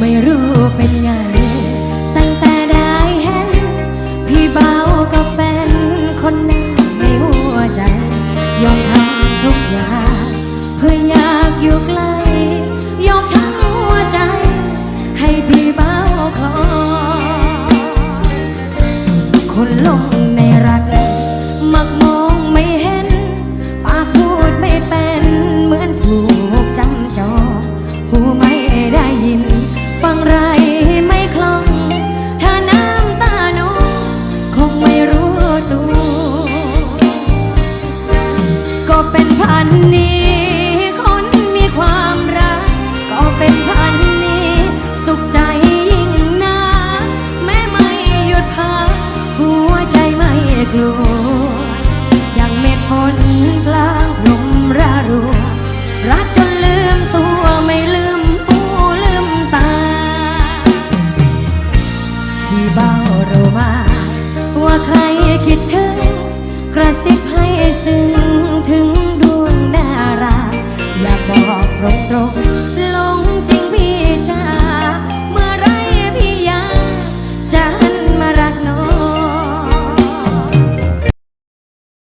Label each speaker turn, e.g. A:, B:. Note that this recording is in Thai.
A: ไม่รู้เป็นไง ตั้งแต่ได้เห็น พี่เบาก็เป็นคนหนึ่นในหัวใจ ยอมทำทุกอย่าง เพื่ออยากอยู่ใกล้ยอมทั้งหัวใจ ให้พี่เบาคลอคนลงในรัก ก็เป็นพันนี้ คนมีความรัก ก็เป็นพันนี้ สุขใจยิ่งนะแม้ไม่หยุดพักหัวใจไม่กลัวยังเม่พ้นกลางพรมรารูรักจนลืมตัวไม่ลืมผู้ลืมตา ที่เบ้าเรมา